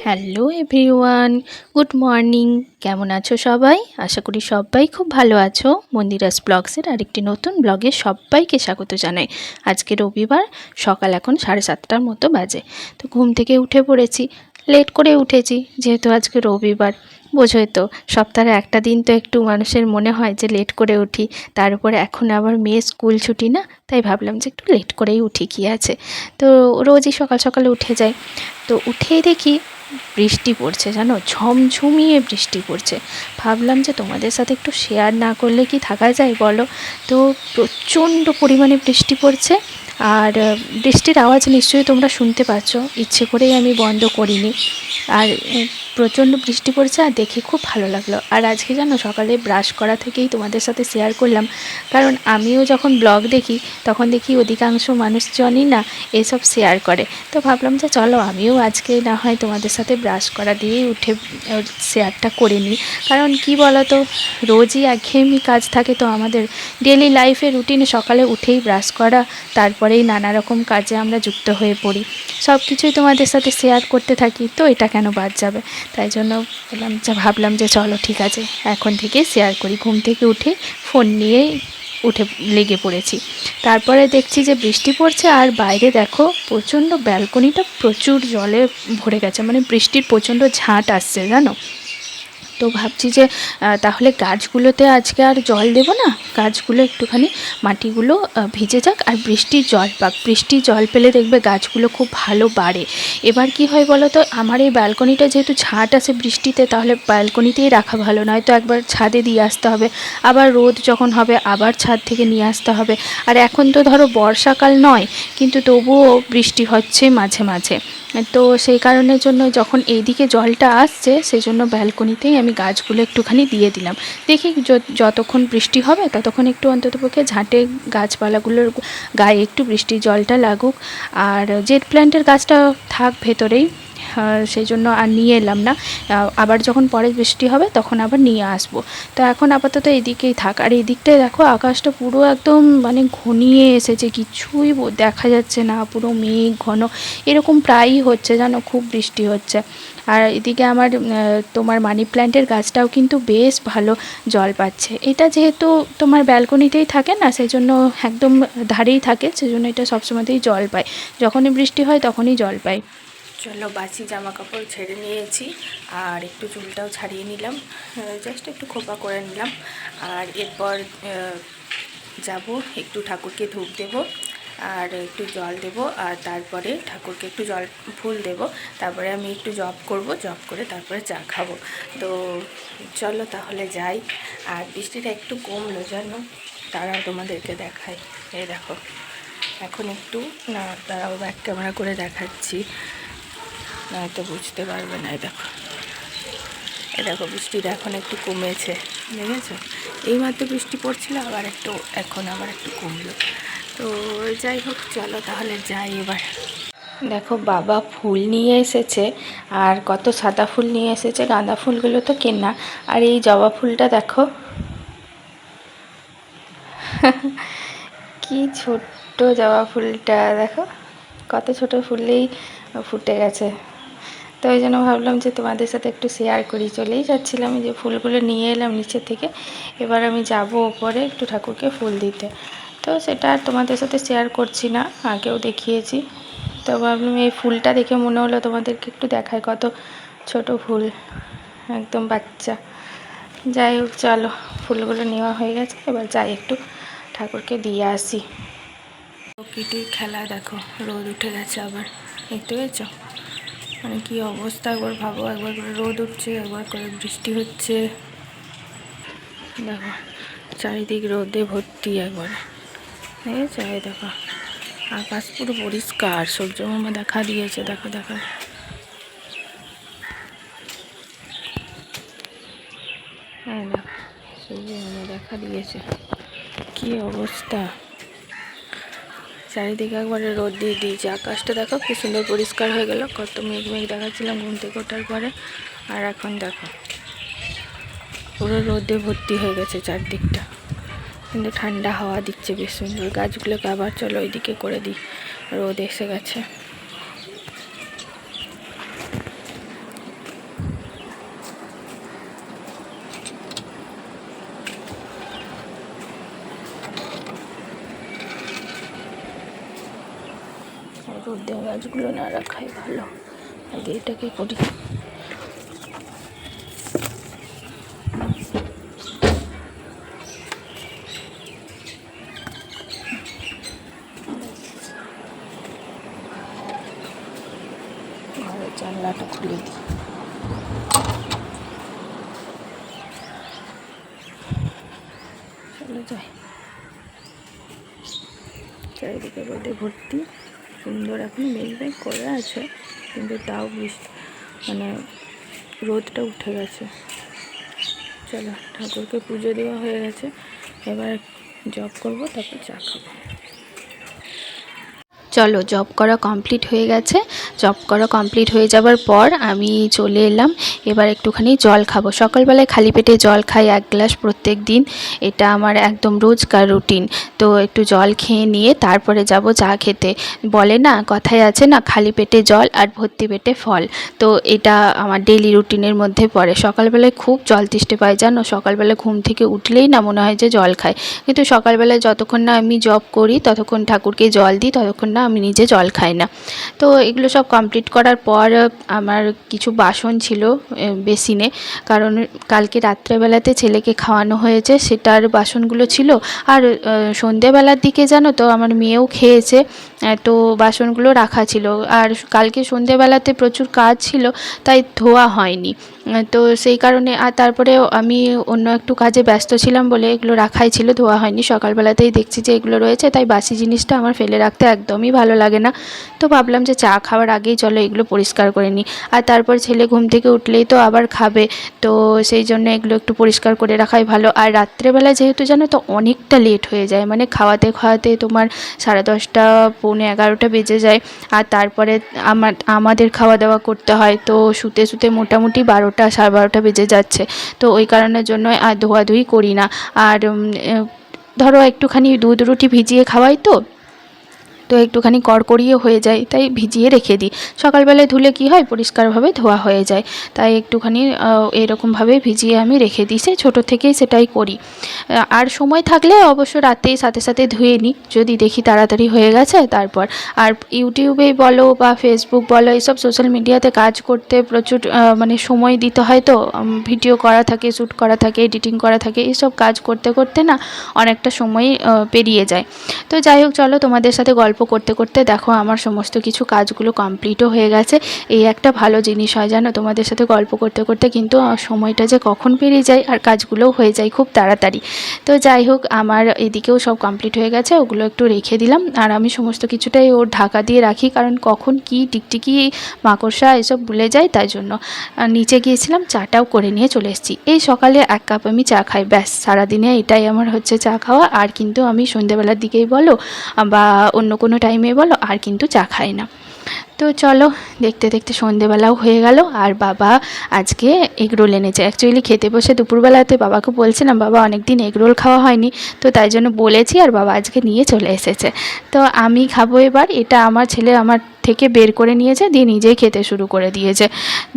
Hello everyone good morning কেমন আছো সবাই? আশা করি সবাই খুব ভালো আছো। মন্দিরাস ব্লগসের আরেকটি নতুন ব্লগে সবাইকে স্বাগত জানাই। আজকে রবিবার, সকাল এখন সাড়ে সাতটার মতো বাজে। তো ঘুম থেকে উঠে পড়েছি। লেট করে উঠেছি, যেহেতু আজকে রবিবার। বোঝোই তো, সপ্তাহে একটা দিন তো একটু মানুষের মনে হয় যে লেট করে উঠি। তার উপরে এখন আবার মেয়ে স্কুল ছুটি না, তাই ভাবলাম যে একটু লেট করেই উঠি কী আছে। তো রোজই সকাল সকালে উঠে যাই। তো উঠেই দেখি বৃষ্টি পড়ছে, জানো? ঝমঝমিয়ে বৃষ্টি পড়ছে। ভাবলাম যে তোমাদের সাথে একটু শেয়ার না করলে কি থাকা যায় বলো? তো প্রচণ্ড পরিমাণে বৃষ্টি পড়ছে। আর বৃষ্টির আওয়াজ নিশ্চয়ই তোমরা শুনতে পাচ্ছ। ইচ্ছে করেই আমি বন্ধ করিনি। আর প্রচণ্ড বৃষ্টি পড়ছে আর দেখে খুব ভালো লাগল। আর আজকে জানো, সকালে ব্রাশ করা থেকেই তোমাদের সাথে শেয়ার করলাম। কারণ আমিও যখন ব্লগ দেখি, তখন দেখি অধিকাংশ মানুষজনই না এসব শেয়ার করে। তো ভাবলাম যে চলো, আমিও আজকে না হয় তোমাদের সাথে ব্রাশ করা দিয়েই উঠে শেয়ারটা করে নিই। কারণ কি বলো তো রোজই একঘেয়েমি কাজ থাকে তো আমাদের। ডেলি লাইফে রুটিনে সকালে উঠেই ব্রাশ করা, তারপরেই নানা রকম কাজে আমরা যুক্ত হয়ে পড়ি। সব কিছুই তোমাদের সাথে শেয়ার করতে থাকি, তো এটা কেন বাদ যাবে? তাই জন্য বললাম, যে ভাবলাম যে চলো, ঠিক আছে। এখন থেকে শেয়ার করি। ঘুম থেকে উঠে ফোন নিয়ে উঠে লেগে পড়েছি। তারপরে দেখছি যে বৃষ্টি পড়ছে, আর বাইরে দেখো প্রচণ্ড ব্যালকনিটা প্রচুর জলে ভরে গেছে। মানে বৃষ্টির প্রচণ্ড ঝাঁট আসছে, জানো? তো ভাবছি যে তাহলে গাছগুলোতে আজকে আর জল দেব না? গাছগুলো একটুখানি মাটিগুলো ভিজে যাক আর বৃষ্টির জল পাক। বৃষ্টির জল পেলে দেখবে গাছগুলো খুব ভালো বাড়ে। এবার কি হয় বলো তো, আমার এই ব্যালকনিটা যেহেতু ঝাঁট আসে বৃষ্টিতে, তাহলে ব্যালকনিতেই রাখা ভালো। নয় তো একবার ছাদে দিয়ে আসতে হবে। আবার রোদ যখন হবে, আবার ছাদ থেকে নিয়ে আসতে হবে। আর এখন তো ধরো বর্ষাকাল নয়, কিন্তু তবুও বৃষ্টি হচ্ছে মাঝে মাঝে। তো সেই কারণের জন্য যখন এইদিকে জলটা আসছে সেই জন্য ব্যালকনিতেই আমি গাছগুলো একটুখানি দিয়ে দিলাম। দেখি যতক্ষণ বৃষ্টি হবে, ততক্ষণ একটু অন্ততপক্ষে ঝাঁটে গাছপালাগুলোর গায়ে একটু বৃষ্টির জলটা লাগুক। আর জেট প্ল্যান্টের গাছটা থাক ভেতরেই। সেই জন্য আর নিয়ে এলাম না। আবার যখন পরে বৃষ্টি হবে তখন আবার নিয়ে আসব। তো এখন আপাতত এদিকেই থাক। আর এদিকটায় দেখো আকাশটা পুরো একদম মানে ঘনিয়ে এসেছে, কিছুই দেখা যাচ্ছে না, পুরো মেঘ ঘন। এরকম প্রায়ই হচ্ছে জানো, খুব বৃষ্টি হচ্ছে। আর এদিকে আমার তোমার মানি প্ল্যান্টের গাছটাও কিন্তু বেশ ভালো জল পাচ্ছে। এটা যেহেতু তোমার ব্যালকনিতেই থাকে না সেই জন্য একদম ধারেই থাকে, সেজন্য এটা সবসময়তেই জল পায়। যখনই বৃষ্টি হয় তখনই জল পায়। চলো বাসি জামা কাপড় ছেড়ে নিয়েছি আর একটু চুলটাও ছাড়িয়ে নিলাম। জাস্ট একটু খোপা করে নিলাম। আর এরপর যাব, একটু ঠাকুরকে ধূপ দেব আর একটু জল দেব আর তারপরে ঠাকুরকে একটু জল, ফুল দেব। তারপরে আমি একটু জব করব, জব করে তারপরে চা খাব। তো চলো তাহলে যাই। আর বৃষ্টিটা একটু কমলো জানো? তারা তোমাদেরকে দেখায়। এই দেখো, এখন একটু, না, দাঁড়াও ব্যাক ক্যামেরা করে দেখাচ্ছি। নয়তো বুঝতে পারবে না দেখো। এ দেখো, বৃষ্টিটা এখন একটু কমেছে। দেখেছ? এইমাত্র বৃষ্টি পড়ছিল, আবার একটু, এখন আবার একটু কমলো। তো যাই হোক, চলো তাহলে যাই এবার। দেখো, বাবা ফুল নিয়ে এসেছে, আর কত সাদা ফুল নিয়ে এসেছে। গাঁদা ফুলগুলো তো কেনা। আর এই জবা ফুলটা দেখো। কি ছোট্ট জবা ফুলটা, দেখো। কত ছোট ফুলেই ফুটে গেছে। তো ওই জন্য ভাবলাম যে তোমাদের সাথে একটু শেয়ার করি। চলেই যাচ্ছিলাম যে ফুলগুলো নিয়ে এলাম নিচে থেকে। এবার আমি যাব ওপরে একটু ঠাকুরকে ফুল দিতে। তো সেটা আর তোমাদের সাথে শেয়ার করছি না, আগেও দেখিয়েছি। তো ভাবলাম এই ফুলটা দেখে মনে হলো তোমাদেরকে একটু দেখায় কত ছোট ফুল, একদম বাচ্চা। যাই হোক, চলো, ফুলগুলো নেওয়া হয়ে গেছে, এবার যাই একটু ঠাকুরকে দিয়ে আসি। প্রকৃতির খেলা দেখো, রোদ উঠে গেছে আবার, দেখতে পেয়েছ? মানে কি অবস্থা? একবার ভাবো, একবার করে রোদ উঠছে, একবার করে বৃষ্টি হচ্ছে। দেখো, চারিদিক রোদে ভর্তি একবার। দেখেছ এই দেখো, আকাশ পুরো পরিষ্কার, সূর্য মামা দেখা দিয়েছে, দেখো দেখো। হ্যাঁ দেখো, সূর্য মামা দেখা দিয়েছে। কি অবস্থা? চারিদিকে একবারে রোদ দিয়ে দিয়েছে। আকাশটা দেখো কি সুন্দর পরিষ্কার হয়ে গেল। কত মেঘ মেঘ দেখাচ্ছিলাম ঘুম থেকে ওঠার পরে। আর এখন দেখো, পুরো রোদে ভর্তি হয়ে গেছে চারদিকটা। কিন্তু ঠান্ডা হাওয়া দিচ্ছে বেশ সুন্দর। গাছগুলোকে আবার চলো ওইদিকে করে দিই। রোদ এসে গেছে। রোদ দেওয়া গাছগুলো না রাখাই ভালো। আগে এটাকে করি। ঘরের জানলাটা খুলে দিই। চলে যাই। চারিদিকে রোদে ভর্তি। সুন্দর এখন মেঘ মেঘ করে আছে, কিন্তু তাও বৃষ্টি মানে রোদটা উঠে গেছে। চলো, ঠাকুরকে পুজো দেওয়া হয়ে গেছে, এবার জব করব, তারপর চা খাব। চলো জব করা কমপ্লিট হয়ে গেছে। জব করা কমপ্লিট হয়ে যাবার পর আমি চলে এলাম। এবার একটুখানি জল খাব। সকালবেলায় খালি পেটে জল খাই এক গ্লাস প্রত্যেক দিন। এটা আমার একদম রোজকার রুটিন তো একটু জল খেয়ে নিয়ে তারপরে যাব চা খেতে। বলে না, কথায় আছে না, খালি পেটে জল আর ভর্তি পেটে ফল। তো এটা আমার ডেলি রুটিনের মধ্যে পড়ে। সকালবেলায় খুব জল তেষ্টা পাই জানো? সকালবেলা ঘুম থেকে উঠলেই না মনে হয় যে জল খায়। কিন্তু সকালবেলায় যতক্ষণ না আমি জব করি, ততক্ষণ ঠাকুরকে জল দিই, ততক্ষণ না আমি নিজে জল খাই না। তো এগুলো সব কমপ্লিট করার পর আমার কিছু বাসন ছিল বেসিনে। কারণ কালকে রাত্রেবেলাতে ছেলেকে খাওয়ানো হয়েছে, সেটার বাসনগুলো ছিল। আর সন্ধেবেলার দিকে জানো তো, আমার মেয়েও খেয়েছে তো বাসনগুলো রাখা ছিল। আর কালকে সন্ধেবেলাতে প্রচুর কাজ ছিল, তাই ধোয়া হয়নি। তো সেই কারণে, আর তারপরে আমি অন্য একটু কাজে ব্যস্ত ছিলাম বলে এগুলো রাখাই ছিল, ধোয়া হয়নি। সকালবেলাতেই দেখছি যে এগুলো রয়েছে, তাই বাসি জিনিসটা আমার ফেলে রাখতে একদমই ভালো লাগে না। তো ভাবলাম যে চা খাওয়ার আগেই চলো এগুলো পরিষ্কার করে নিই। আর তারপর ছেলে ঘুম থেকে উঠলেই তো আবার খাবে। তো সেই জন্য এগুলো একটু পরিষ্কার করে রাখাই ভালো। আর রাত্রেবেলা যেহেতু জানো তো অনেকটা লেট হয়ে যায়। মানে খাওয়াতে খাওয়াতে তোমার সাড়ে দশটা, পৌনে এগারোটা বেজে যায়। আর তারপরে আমার, আমাদের খাওয়া দাওয়া করতে হয়। তো শুতে শুতে মোটামুটি বারোটা, সাড়ে বারোটা বেজে যাচ্ছে। তো ওই কারণের জন্য আর ধোয়াধুয়ি করি না। আর ধরো একটুখানি দুধ রুটি ভিজিয়ে খাওয়াই তো তো একটুখানি কড়কড়িয়ে হয়ে যায়, তাই ভিজিয়ে রেখে দিই। সকালবেলায় ধুলে কি হয়? পরিষ্কারভাবে ধোয়া হয়ে যায়। তাই একটুখানি এরকমভাবে ভিজিয়ে আমি রেখে দিই। সে ছোটো থেকেই সেটাই করি। আর সময় থাকলে অবশ্য রাতেই সাথে সাথে ধুয়ে নিই। যদি দেখি তাড়াতাড়ি হয়ে গেছে, তারপর। আর ইউটিউবেই বলো বা ফেসবুক বলো, এইসব সোশ্যাল মিডিয়াতে কাজ করতে প্রচুর মানে সময় দিতে হয় তো। ভিডিও করা থাকে, শ্যুট করা থাকে, এডিটিং করা থাকে, এইসব কাজ করতে করতে না অনেকটা সময় পেরিয়ে যায়। তো যাই হোক, চলো তোমাদের সাথে গল্প করতে করতে দেখো আমার সমস্ত কিছু কাজগুলো কমপ্লিটও হয়ে গেছে। এই একটা ভালো জিনিস হয় জানো? তোমাদের সাথে গল্প করতে করতে কিন্তু সময়টা যে কখন পেরিয়ে যায় আর কাজগুলোও হয়ে যায় খুব তাড়াতাড়ি। তো যাই হোক, আমার এদিকেও সব কমপ্লিট হয়ে গেছে, ওগুলো একটু রেখে দিলাম। আর আমি সমস্ত কিছুটাই ওর ঢাকা দিয়ে রাখি, কারণ কখন কি টিকটিকি, মাকড়সা এসব ভুলে যায়, তাই জন্য। নিচে গিয়েছিলাম, চাটাও করে নিয়ে চলে এসেছি। এই সকালে এক কাপ আমি চা খাই, ব্যাস। সারাদিনে এটাই আমার হচ্ছে চা খাওয়া। আর কিন্তু আমি সন্ধ্যেবেলার দিকেই বলো, বা অন্য কোনো টাইমে বলো, আর কিন্তু চা খায় না। তো চলো, দেখতে দেখতে সন্ধেবেলাও হয়ে গেল, আর বাবা আজকে এগরোল এনেছে। অ্যাকচুয়ালি খেতে বসে দুপুরবেলাতে বাবাকে বলছিলাম, বাবা অনেক দিন এগরোল খাওয়া হয়নি। তো তাই জন্য বলেছি, আর বাবা আজকে নিয়ে চলে এসেছে। তো আমি খাব এবার, এটা আমার ছেলে, আমার থেকে বের করে নিয়েছে, দিয়ে নিজেই খেতে শুরু করে দিয়েছে।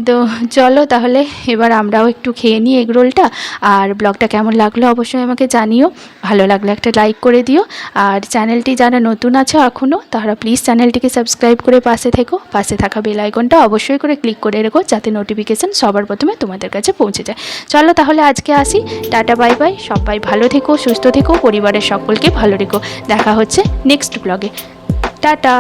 তো চলো তাহলে এবার আমরাও একটু খেয়ে নিই এগরোলটা আর ব্লগটা কেমন লাগল অবশ্যই আমাকে জানিও। ভালো লাগলে একটা লাইক করে দিও। আর চ্যানেলটি যারা নতুন আছে এখনও তারা প্লিজ চ্যানেলটিকে সাবস্ক্রাইব করে পাশে থেকো। পাশে থাকা বেল আইকনটা অবশ্যই করে ক্লিক করে রেখো, যাতে নোটিফিকেশান সবার প্রথমে তোমাদের কাছে পৌঁছে যায়। চলো তাহলে আজকে আসি। Tata, bye bye. সবাই ভালো থেকো, সুস্থ থেকো, পরিবারের সকলকে ভালো রেখো। দেখা হচ্ছে নেক্সট ব্লগে। টাটা।